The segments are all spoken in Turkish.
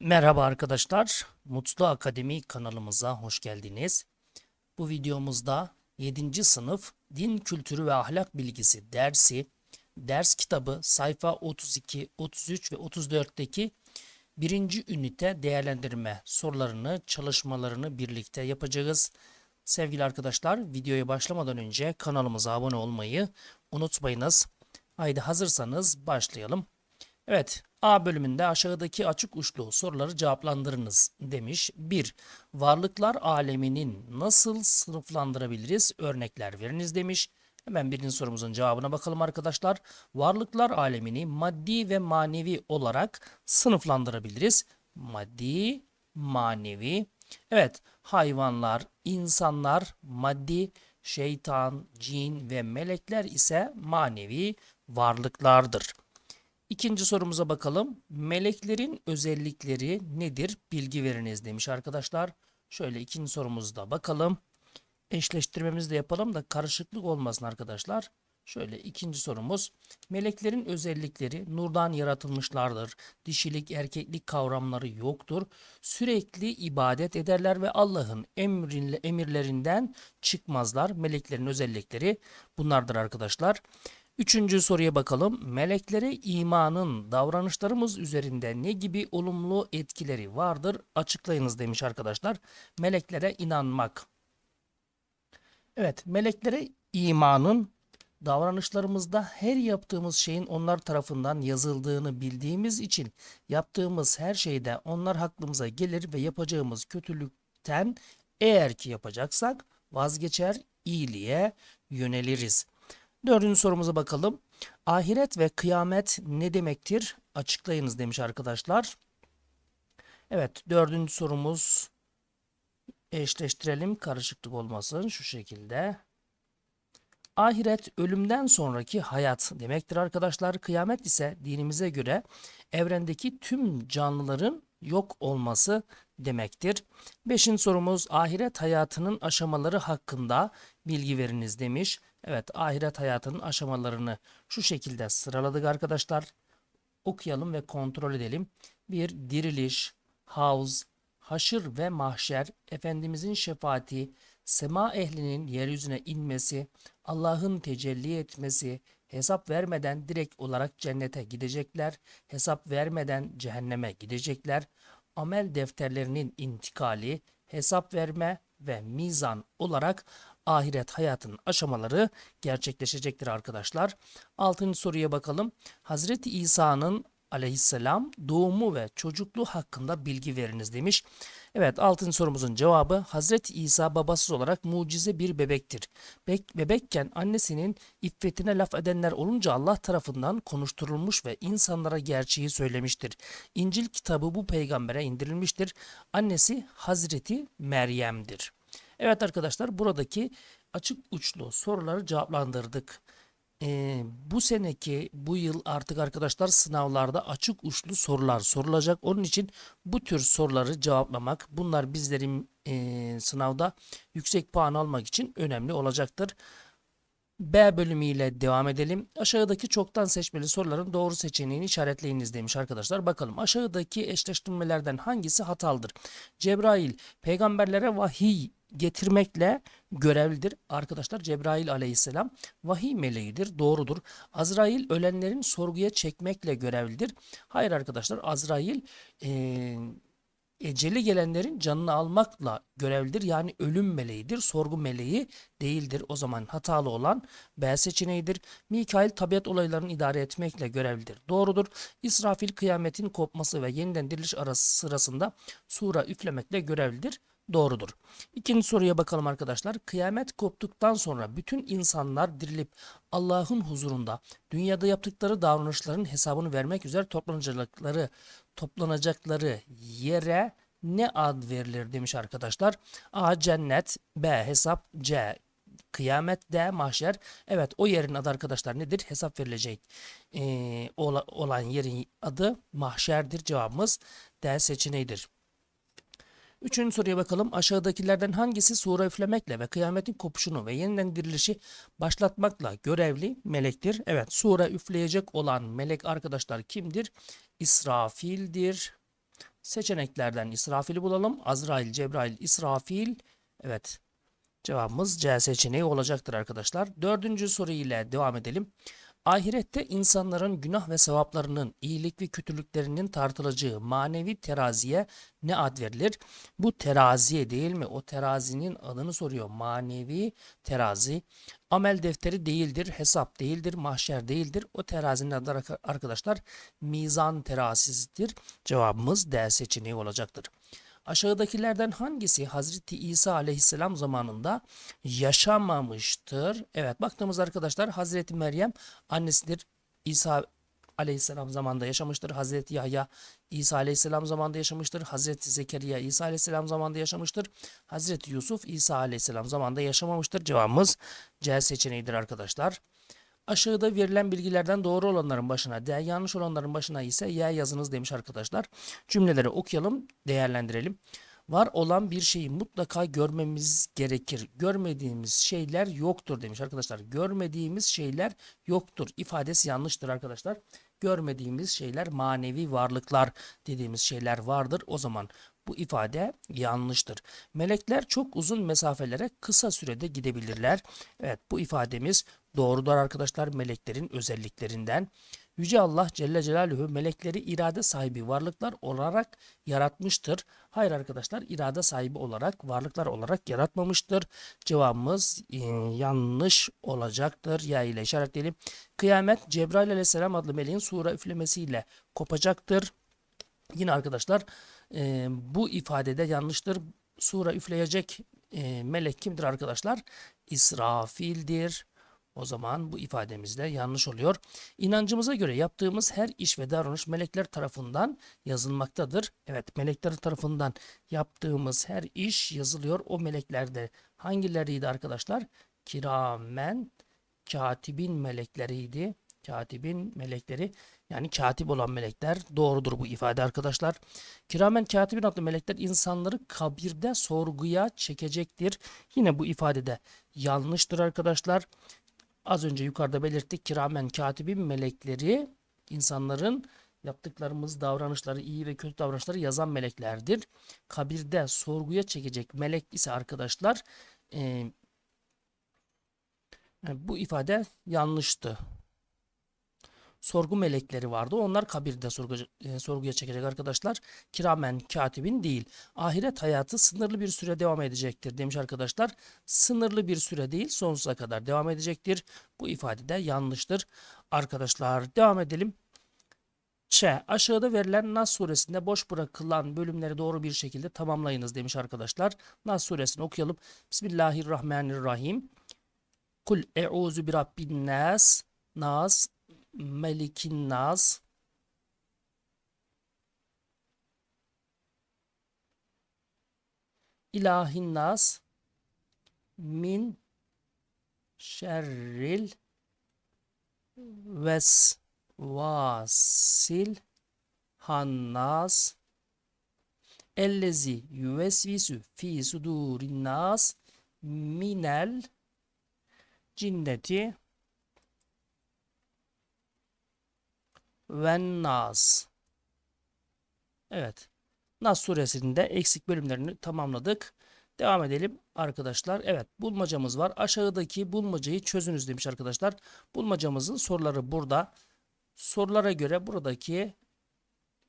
Merhaba arkadaşlar, Mutlu Akademi kanalımıza hoş geldiniz. Bu videomuzda 7. sınıf Din Kültürü ve Ahlak Bilgisi dersi, ders kitabı sayfa 32, 33 ve 34'teki birinci ünite değerlendirme sorularını, çalışmalarını birlikte yapacağız. Sevgili arkadaşlar, videoya başlamadan önce kanalımıza abone olmayı unutmayınız. Haydi hazırsanız başlayalım. Evet, A bölümünde aşağıdaki açık uçlu soruları cevaplandırınız demiş. 1. Varlıklar aleminin nasıl sınıflandırabiliriz? Örnekler veriniz demiş. Hemen birinci sorumuzun cevabına bakalım arkadaşlar. Varlıklar alemini maddi ve manevi olarak sınıflandırabiliriz. Maddi, manevi. Evet, hayvanlar, insanlar maddi, şeytan, cin ve melekler ise manevi varlıklardır. İkinci sorumuza bakalım. Meleklerin özellikleri nedir? Bilgi veriniz demiş arkadaşlar. Şöyle ikinci sorumuzda bakalım. Eşleştirmemizi de yapalım da karışıklık olmasın arkadaşlar. Şöyle ikinci sorumuz. Meleklerin özellikleri nurdan yaratılmışlardır. Dişilik, erkeklik kavramları yoktur. Sürekli ibadet ederler ve Allah'ın emirlerinden çıkmazlar. Meleklerin özellikleri bunlardır arkadaşlar. Üçüncü soruya bakalım. Meleklere imanın davranışlarımız üzerinde ne gibi olumlu etkileri vardır? Açıklayınız demiş arkadaşlar. Meleklere inanmak. Evet, meleklere imanın davranışlarımızda her yaptığımız şeyin onlar tarafından yazıldığını bildiğimiz için yaptığımız her şeyde onlar hakkımıza gelir ve yapacağımız kötülükten eğer ki yapacaksak vazgeçer, iyiliğe yöneliriz. Dördüncü sorumuza bakalım. Ahiret ve kıyamet ne demektir? Açıklayınız demiş arkadaşlar. Evet dördüncü sorumuz eşleştirelim karışıklık olmasın şu şekilde. Ahiret ölümden sonraki hayat demektir arkadaşlar. Kıyamet ise dinimize göre evrendeki tüm canlıların yok olması demektir. Beşinci sorumuz ahiret hayatının aşamaları hakkında bilgi veriniz demiş. Evet ahiret hayatının aşamalarını şu şekilde sıraladık arkadaşlar. Okuyalım ve kontrol edelim. Bir diriliş, havz, haşır ve mahşer, Efendimizin şefaati, sema ehlinin yeryüzüne inmesi, Allah'ın tecelli etmesi, hesap vermeden direkt olarak cennete gidecekler, hesap vermeden cehenneme gidecekler, amel defterlerinin intikali, hesap verme ve mizan olarak ahiret hayatının aşamaları gerçekleşecektir arkadaşlar. Altıncı soruya bakalım. Hazreti İsa'nın aleyhisselam doğumu ve çocukluğu hakkında bilgi veriniz demiş. Evet altıncı sorumuzun cevabı Hazreti İsa babasız olarak mucize bir bebektir. Be bebekken annesinin iffetine laf edenler olunca Allah tarafından konuşturulmuş ve insanlara gerçeği söylemiştir. İncil kitabı bu peygambere indirilmiştir. Annesi Hazreti Meryem'dir. Evet arkadaşlar buradaki açık uçlu soruları cevaplandırdık. Ee, bu seneki bu yıl artık arkadaşlar sınavlarda açık uçlu sorular sorulacak. Onun için bu tür soruları cevaplamak bunlar bizlerin e, sınavda yüksek puan almak için önemli olacaktır. B bölümüyle devam edelim. Aşağıdaki çoktan seçmeli soruların doğru seçeneğini işaretleyiniz demiş arkadaşlar. Bakalım aşağıdaki eşleştirmelerden hangisi hatalıdır? Cebrail peygamberlere vahiy getirmekle görevlidir. Arkadaşlar Cebrail aleyhisselam vahiy meleğidir. Doğrudur. Azrail ölenlerin sorguya çekmekle görevlidir. Hayır arkadaşlar Azrail ee, eceli gelenlerin canını almakla görevlidir. Yani ölüm meleğidir. Sorgu meleği değildir. O zaman hatalı olan B seçeneğidir. Mikail tabiat olaylarını idare etmekle görevlidir. Doğrudur. İsrafil kıyametin kopması ve yeniden diriliş arası sırasında sura üflemekle görevlidir doğrudur. İkinci soruya bakalım arkadaşlar. Kıyamet koptuktan sonra bütün insanlar dirilip Allah'ın huzurunda dünyada yaptıkları davranışların hesabını vermek üzere toplanacakları toplanacakları yere ne ad verilir demiş arkadaşlar. A cennet, B hesap, C kıyamet, D mahşer. Evet o yerin adı arkadaşlar nedir? Hesap verilecek ee, olan yerin adı mahşerdir. Cevabımız D seçeneğidir. Üçüncü soruya bakalım. Aşağıdakilerden hangisi sura üflemekle ve kıyametin kopuşunu ve yeniden dirilişi başlatmakla görevli melektir? Evet sura üfleyecek olan melek arkadaşlar kimdir? İsrafil'dir. Seçeneklerden İsrafil'i bulalım. Azrail, Cebrail, İsrafil. Evet. Cevabımız C seçeneği olacaktır arkadaşlar. Dördüncü soru ile devam edelim. Ahirette insanların günah ve sevaplarının, iyilik ve kötülüklerinin tartılacağı manevi teraziye ne ad verilir? Bu teraziye değil mi? O terazinin adını soruyor. Manevi terazi. Amel defteri değildir, hesap değildir, mahşer değildir. O terazinin adı arka- arkadaşlar mizan terazisidir. Cevabımız D seçeneği olacaktır. Aşağıdakilerden hangisi Hazreti İsa aleyhisselam zamanında yaşamamıştır? Evet baktığımız arkadaşlar Hazreti Meryem annesidir. İsa aleyhisselam zamanında yaşamıştır. Hazreti Yahya İsa aleyhisselam zamanında yaşamıştır. Hazreti Zekeriya İsa aleyhisselam zamanında yaşamıştır. Hazreti Yusuf İsa aleyhisselam zamanında yaşamamıştır. Cevabımız C seçeneğidir arkadaşlar. Aşağıda verilen bilgilerden doğru olanların başına D, yanlış olanların başına ise Y yazınız demiş arkadaşlar. Cümleleri okuyalım, değerlendirelim. Var olan bir şeyi mutlaka görmemiz gerekir. Görmediğimiz şeyler yoktur demiş arkadaşlar. Görmediğimiz şeyler yoktur. ifadesi yanlıştır arkadaşlar. Görmediğimiz şeyler manevi varlıklar dediğimiz şeyler vardır. O zaman bu ifade yanlıştır. Melekler çok uzun mesafelere kısa sürede gidebilirler. Evet bu ifademiz doğrudur arkadaşlar meleklerin özelliklerinden. Yüce Allah Celle Celaluhu melekleri irade sahibi varlıklar olarak yaratmıştır. Hayır arkadaşlar irade sahibi olarak varlıklar olarak yaratmamıştır. Cevabımız e, yanlış olacaktır. Ya ile işaretleyelim. Kıyamet Cebrail aleyhisselam adlı meleğin sura üflemesiyle kopacaktır. Yine arkadaşlar e, bu ifadede yanlıştır. Sura üfleyecek e, melek kimdir arkadaşlar? İsrafil'dir. O zaman bu ifademiz de yanlış oluyor. İnancımıza göre yaptığımız her iş ve davranış melekler tarafından yazılmaktadır. Evet melekler tarafından yaptığımız her iş yazılıyor. O meleklerde hangileriydi arkadaşlar? Kiramen katibin melekleriydi. Katibin melekleri yani katip olan melekler doğrudur bu ifade arkadaşlar. Kiramen katibin adlı melekler insanları kabirde sorguya çekecektir. Yine bu ifadede yanlıştır arkadaşlar. Az önce yukarıda belirttik kiramen katibin melekleri insanların yaptıklarımız davranışları iyi ve kötü davranışları yazan meleklerdir. Kabirde sorguya çekecek melek ise arkadaşlar e, bu ifade yanlıştı sorgu melekleri vardı. Onlar kabirde sorgu, e, sorguya çekecek arkadaşlar. Kiramen katibin değil. Ahiret hayatı sınırlı bir süre devam edecektir demiş arkadaşlar. Sınırlı bir süre değil sonsuza kadar devam edecektir. Bu ifade de yanlıştır. Arkadaşlar devam edelim. Ç. Aşağıda verilen Nas suresinde boş bırakılan bölümleri doğru bir şekilde tamamlayınız demiş arkadaşlar. Nas suresini okuyalım. Bismillahirrahmanirrahim. Kul e'uzu bi rabbin nas. Nas Melikin Nas İlahin Nas Min Şerril Vesvasil Hannas Ellezi yüvesvisu fi sudurin nas minel cinneti ve Nas. Evet. Nas suresinde eksik bölümlerini tamamladık. Devam edelim arkadaşlar. Evet bulmacamız var. Aşağıdaki bulmacayı çözünüz demiş arkadaşlar. Bulmacamızın soruları burada. Sorulara göre buradaki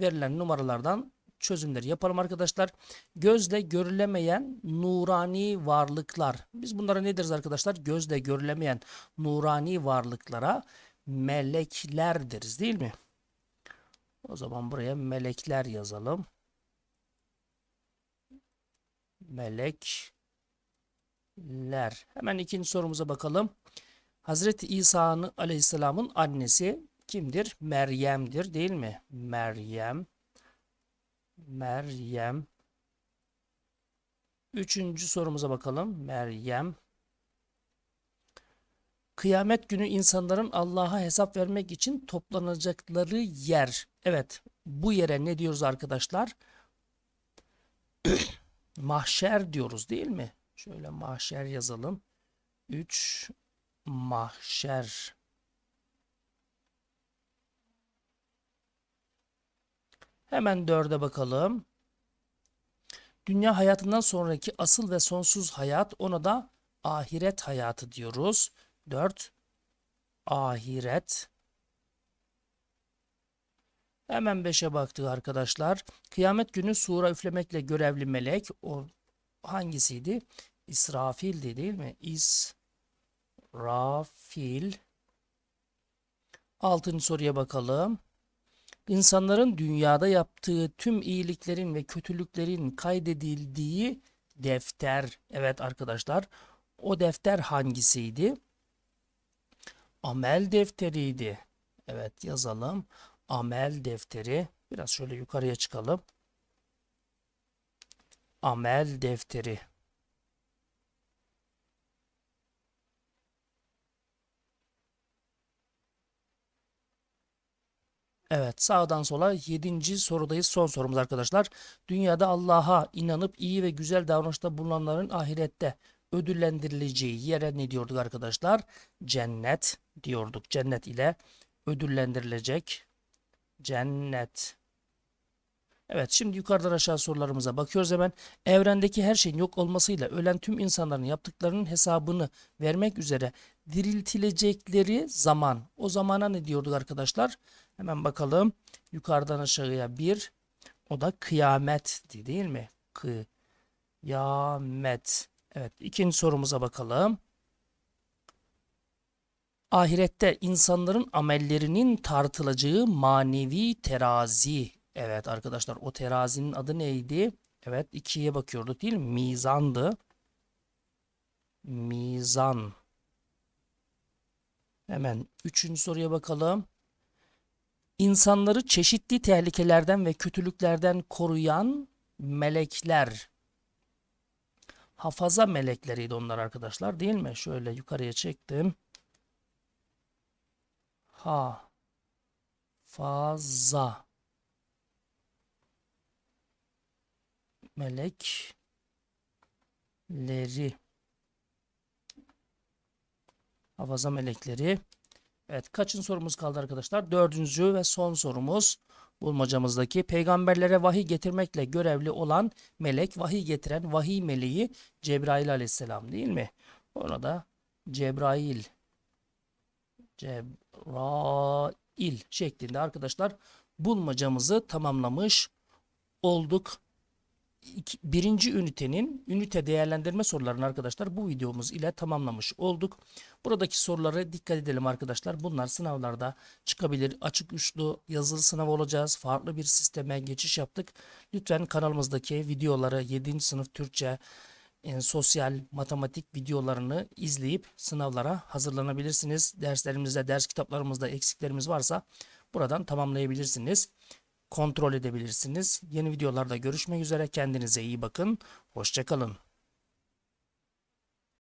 verilen numaralardan çözümleri yapalım arkadaşlar. Gözle görülemeyen nurani varlıklar. Biz bunlara ne deriz arkadaşlar? Gözle görülemeyen nurani varlıklara melekler deriz değil mi? O zaman buraya melekler yazalım. Melekler. Hemen ikinci sorumuza bakalım. Hazreti İsa'nın aleyhisselamın annesi kimdir? Meryem'dir değil mi? Meryem. Meryem. Üçüncü sorumuza bakalım. Meryem. Kıyamet günü insanların Allah'a hesap vermek için toplanacakları yer. Evet, bu yere ne diyoruz arkadaşlar? mahşer diyoruz değil mi? Şöyle mahşer yazalım. 3 mahşer. Hemen dörde bakalım. Dünya hayatından sonraki asıl ve sonsuz hayat ona da ahiret hayatı diyoruz. 4. Ahiret. Hemen 5'e baktık arkadaşlar. Kıyamet günü sura üflemekle görevli melek o hangisiydi? İsrafil'di değil mi? İsrafil. Altıncı soruya bakalım. İnsanların dünyada yaptığı tüm iyiliklerin ve kötülüklerin kaydedildiği defter. Evet arkadaşlar, o defter hangisiydi? Amel defteriydi. Evet yazalım. Amel defteri. Biraz şöyle yukarıya çıkalım. Amel defteri. Evet sağdan sola 7. sorudayız. Son sorumuz arkadaşlar. Dünyada Allah'a inanıp iyi ve güzel davranışta bulunanların ahirette ödüllendirileceği yere ne diyorduk arkadaşlar? Cennet diyorduk. Cennet ile ödüllendirilecek. Cennet. Evet şimdi yukarıdan aşağı sorularımıza bakıyoruz hemen. Evrendeki her şeyin yok olmasıyla ölen tüm insanların yaptıklarının hesabını vermek üzere diriltilecekleri zaman. O zamana ne diyorduk arkadaşlar? Hemen bakalım. Yukarıdan aşağıya bir. O da kıyametti değil mi? Kıyamet. Evet ikinci sorumuza bakalım. Ahirette insanların amellerinin tartılacağı manevi terazi. Evet arkadaşlar o terazinin adı neydi? Evet ikiye bakıyorduk değil mi? Mizandı. Mizan. Hemen üçüncü soruya bakalım. İnsanları çeşitli tehlikelerden ve kötülüklerden koruyan melekler. Hafaza melekleriydi onlar arkadaşlar değil mi? Şöyle yukarıya çektim. Ha. Faza. Melekleri. Hafaza melekleri. Evet kaçıncı sorumuz kaldı arkadaşlar? Dördüncü ve son sorumuz bulmacamızdaki peygamberlere vahiy getirmekle görevli olan melek vahiy getiren vahiy meleği Cebrail aleyhisselam değil mi? Orada Cebrail Cebrail şeklinde arkadaşlar bulmacamızı tamamlamış olduk birinci ünitenin ünite değerlendirme sorularını arkadaşlar bu videomuz ile tamamlamış olduk. Buradaki soruları dikkat edelim arkadaşlar. Bunlar sınavlarda çıkabilir. Açık uçlu yazılı sınav olacağız. Farklı bir sisteme geçiş yaptık. Lütfen kanalımızdaki videoları 7. sınıf Türkçe e, sosyal matematik videolarını izleyip sınavlara hazırlanabilirsiniz. Derslerimizde, ders kitaplarımızda eksiklerimiz varsa buradan tamamlayabilirsiniz kontrol edebilirsiniz. Yeni videolarda görüşmek üzere. Kendinize iyi bakın. Hoşçakalın.